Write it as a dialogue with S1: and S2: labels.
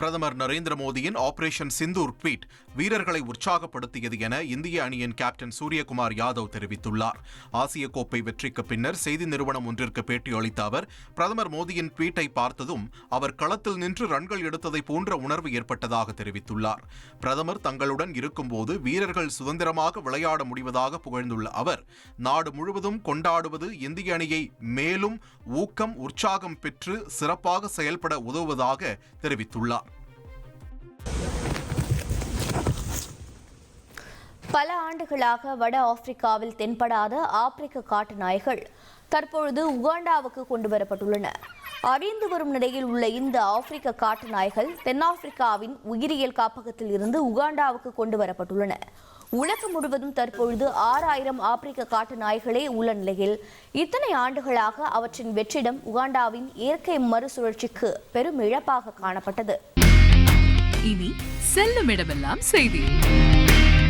S1: பிரதமர் நரேந்திர மோடியின் operation Sindoor tweet வீரர்களை உற்சாகப்படுத்தியது என இந்திய அணியின் கேப்டன் சூரியகுமார் யாதவ் தெரிவித்துள்ளார். ஆசிய கோப்பை வெற்றிக்கு பின்னர் செய்தி நிறுவனம் ஒன்றிற்கு பேட்டியளித்த அவர் பிரதமர் மோடியின் ட்வீட்டை பார்த்ததும் அவர் களத்தில் நின்று ரன்கள் எடுத்ததை போன்ற உணர்வு ஏற்பட்டதாக தெரிவித்துள்ளார். பிரதமர் தங்களுடன் இருக்கும்போது வீரர்கள் சுதந்திரமாக விளையாட முடிவதாக புகழ்ந்துள்ள அவர் நாடு முழுவதும் கொண்டாடுவது இந்திய அணியை மேலும் ஊக்கம் உற்சாகம் பெற்று சிறப்பாக செயல்பட உதவுவதாக தெரிவித்துள்ளார்.
S2: பல ஆண்டுகளாக வட ஆப்பிரிக்காவில் தென்படாத ஆப்பிரிக்க காட்டு நாய்கள் தற்பொழுது உகாண்டாவுக்கு கொண்டு வரப்பட்டுள்ளன. அழிந்து வரும் நிலையில் உள்ள இந்த ஆப்பிரிக்க காட்டு நாய்கள் தென்னாப்பிரிக்காவின் உயிரியல் காப்பகத்தில் இருந்து உகாண்டாவுக்கு கொண்டு வரப்பட்டுள்ளன. உலகம் முழுவதும் தற்பொழுது ஆறாயிரம் ஆப்பிரிக்க காட்டு நாய்களே உள்ள நிலையில் இத்தனை ஆண்டுகளாக அவற்றின் வெற்றிடம் உகாண்டாவின் இயற்கை மறுசுழற்சிக்கு பெரும் இழப்பாக காணப்பட்டது.
S3: இனி செல்லும் இடமெல்லாம் செய்தி.